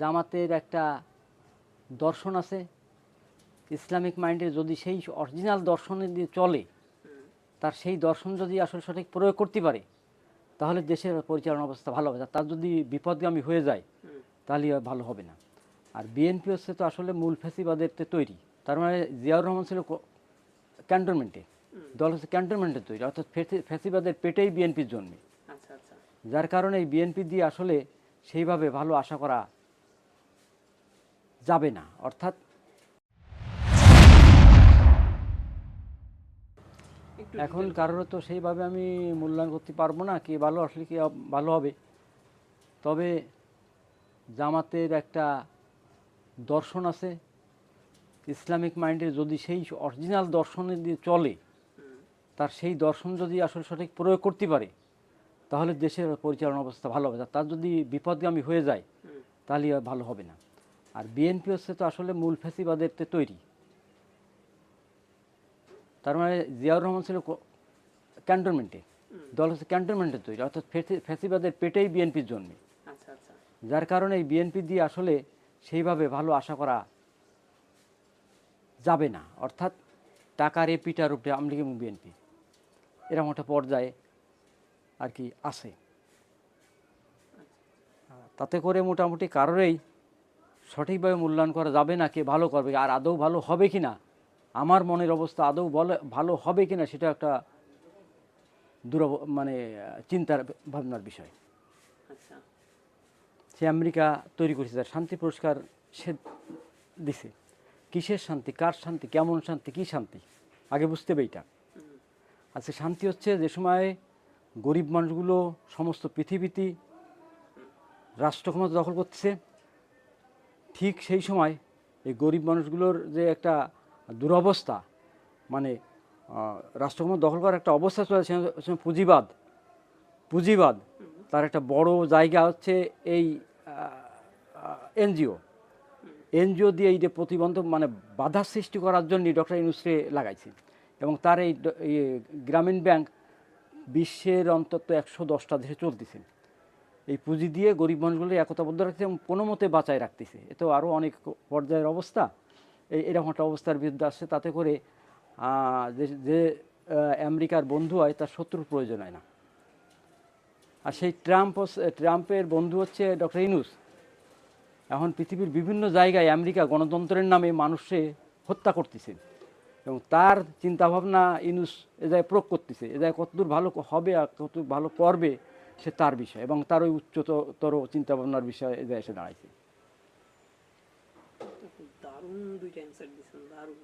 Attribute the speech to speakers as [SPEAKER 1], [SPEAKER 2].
[SPEAKER 1] জামাতের একটা দর্শন আছে। ইসলামিক মাইন্ডে যদি সেই অরিজিনাল দর্শনে দিয়ে চলে তার সেই দর্শন যদি আসলে সঠিক প্রয়োগ করতে পারে তাহলে দেশের পরিচালনা অবস্থা ভালো হবে। তার যদি বিপদগামী হয়ে যায় তাহলে ভালো হবে না। আর বিএনপি হচ্ছে তো আসলে মূল ফ্যাসিবাদের তো তৈরি। তার মানে জিয়াউর রহমান ছিল ক্যান্টনমেন্টে। দল হচ্ছে ক্যান্টনমেন্টে তৈরি। অর্থাৎ ফ্যাসিবাদের পেটেই বিএনপির জন্মে।
[SPEAKER 2] আচ্ছা আচ্ছা।
[SPEAKER 1] যার কারণে এই বিএনপি দিয়ে আসলে সেইভাবে ভালো আশা করা যাবে না অর্থাৎ এখন কারোর তো সেইভাবে আমি মূল্যায়ন করতে পারব না কে ভালো আসলে কি ভালো হবে। তবে জামাতের একটা দর্শন আছে ইসলামিক মাইন্ডে যদি সেই অরিজিনাল দর্শনে দিয়ে চলে তার সেই দর্শন যদি আসলে সঠিক প্রয়োগ করতে পারে তাহলে দেশের পরিচালনা অবস্থা ভালো হবে। তার যদি বিপদগামী হয়ে যায় তাহলে ভালো হবে না। আর বিএনপি হচ্ছে তো আসলে মূল ফেসিবাদের তো তৈরি। তার মানে জিয়াউর রহমান ছিল ক্যান্টনমেন্টে দল হচ্ছে ক্যান্টনমেন্টে তৈরি অর্থাৎ ফেসিবাদের পেটেই বিএনপির জন্মে।
[SPEAKER 2] আচ্ছা আচ্ছা।
[SPEAKER 1] যার কারণে এই বিএনপি দিয়ে আসলে সেইভাবে ভালো আশা করা যাবে না। অর্থাৎ টাকার এ পিটার উপরে আমলিগ এবং বিএনপি এরকম একটা পর্যায়ে আর কি আছে। তাতে করে মোটামুটি কারোরই সঠিকভাবে মূল্যায়ন করা যাবে না কে ভালো করবে আর আদৌ ভালো হবে কি না? আমার মনের অবস্থা আদৌ বলে ভালো হবে কি না সেটা একটা দুরব মানে চিন্তার ভাবনার বিষয়।
[SPEAKER 2] আচ্ছা।
[SPEAKER 1] সে আমেরিকা তৈরি করেছে তার শান্তি পুরস্কার সে দিছে। কিসের শান্তি কার শান্তি কেমন শান্তি কী শান্তি? আগে বুঝতে হবে এইটা। আচ্ছা শান্তি হচ্ছে যে সময় গরিব মানুষগুলো সমস্ত পৃথিবীতে রাষ্ট্র ক্ষমতা দখল করতেছে ঠিক সেই সময় এই গরিব মানুষগুলোর যে একটা দুরবস্থা মানে আহ, রাষ্ট্র ক্ষমতা দখল করার একটা অবস্থা চলে পুঁজিবাদ। পুঁজিবাদ তার একটা বড় জায়গা হচ্ছে এই এনজিও। এনজিও দিয়ে এই যে প্রতিবন্ধক মানে বাধা সৃষ্টি করার জন্য ডক্টর ইউনুসরে লাগাইছে। এবং তার এই গ্রামীণ ব্যাংক বিশ্বের অন্তত একশো দশটা দেশে চলতেছে। এই পুঁজি দিয়ে গরিব মানুষগুলো একতাবদ্ধ রাখছে এবং কোনো মতে বাঁচায় রাখতেছে। এতেও আরও অনেক পর্যায়ের অবস্থা। এই এরকম একটা অবস্থার বিরুদ্ধে আসছে, তাতে করে যে যে আমেরিকার বন্ধু হয় তার শত্রুর প্রয়োজন হয় না। আর সেই ট্রাম্প ট্রাম্পের বন্ধু হচ্ছে ডক্টর ইনুস। এখন পৃথিবীর বিভিন্ন জায়গায় আমেরিকা গণতন্ত্রের নামে মানুষে হত্যা করতেছে। এবং তার চিন্তাভাবনা ইনুস এ জায়গায় প্রয়োগ করতেছে। এ জায়গায় কতদূর ভালো হবে আর কতদূর ভালো করবে সে তার বিষয় এবং তার ওই উচ্চতর চিন্তাভাবনার ভাবনার বিষয়ে এসে দাঁড়াইছে।
[SPEAKER 2] দারুণ দুইটা অ্যান্সার দিচ্ছেন দারুণ।